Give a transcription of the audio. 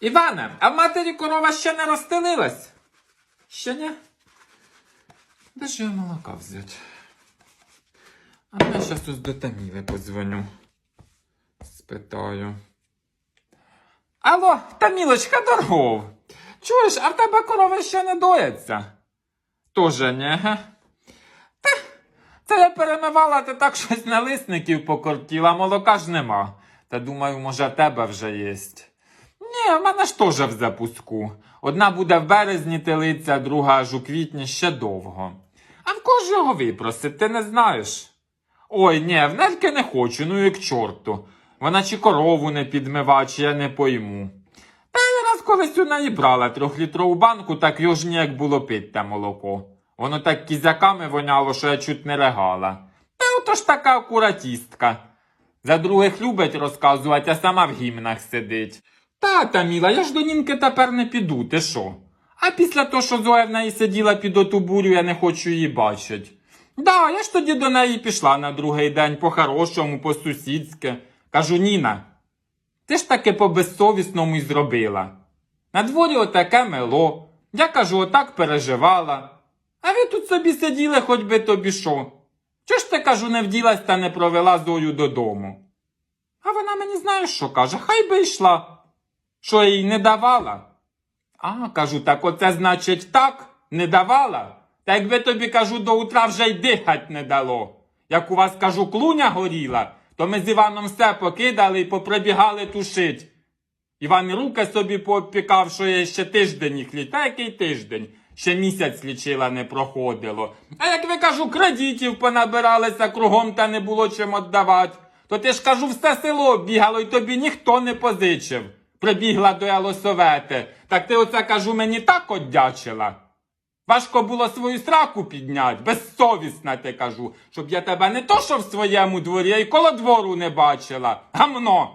Іване, а в матері корова ще не розстелилась? Ще не? Де ж я молока взяти? А ну, я щас ось до Таміли подзвоню. Спитаю. Алло, Тамілочка, дорогов. Чуєш, а в тебе корова ще не доїться? Тоже не, га? Та, це я перемивала, ти так щось налисників покортіла, молока ж нема. Та думаю, може, тебе вже єсть. Ні, в мене ж теж в запуску. Одна буде в березні телиця, друга аж у квітні ще довго. А в ж випросить, ти не знаєш? Ой, ні, в нельки не хочу, ну і к чорту. Вона чи корову не підмива, чи я не пойму. Та я раз колись у неї брала трьохлітрову банку, так його ж ніяк було пить те молоко. Воно так кізяками воняло, що я чуть не регала. Та ото ж така акуратістка. За других любить розказувати, а сама в гімнах сидить. Тата міла, я ж до нінки тепер не піду, ти що? А після того, що Зоя в неї сиділа під оту бурю, я не хочу її бачить. Да, я ж тоді до неї пішла на другий день по-хорошому, по-сусідськи. Кажу, Ніна, ти ж таки по-безсовісному й зробила. На дворі отаке мело. Я кажу, отак переживала. А ви тут собі сиділи, хоч би тобі що. Чого ж ти, кажу, не вділась та не провела Зою додому? А вона мені знаєш, що каже, хай би йшла. Що їй не давала? А, кажу, так оце значить так, не давала. Та якби тобі кажу, до утра вже й дихать не дало. Як у вас кажу, клуня горіла, то ми з Іваном все покидали і поприбігали тушить. Іван руки собі поопікав, що я ще тиждень їх літ. Та який тиждень? Ще місяць лічила не проходило. А як ви кажу, кредитів понабиралися кругом та не було чим віддавати, то ти ж кажу, все село бігало і тобі ніхто не позичив. Прибігла до Елосовети. Так ти оце кажу, мені так одячила. Важко було свою сраку піднять, безсовісна ти кажу, щоб я тебе не то, що в своєму дворі, а й коло двору не бачила. Гамно.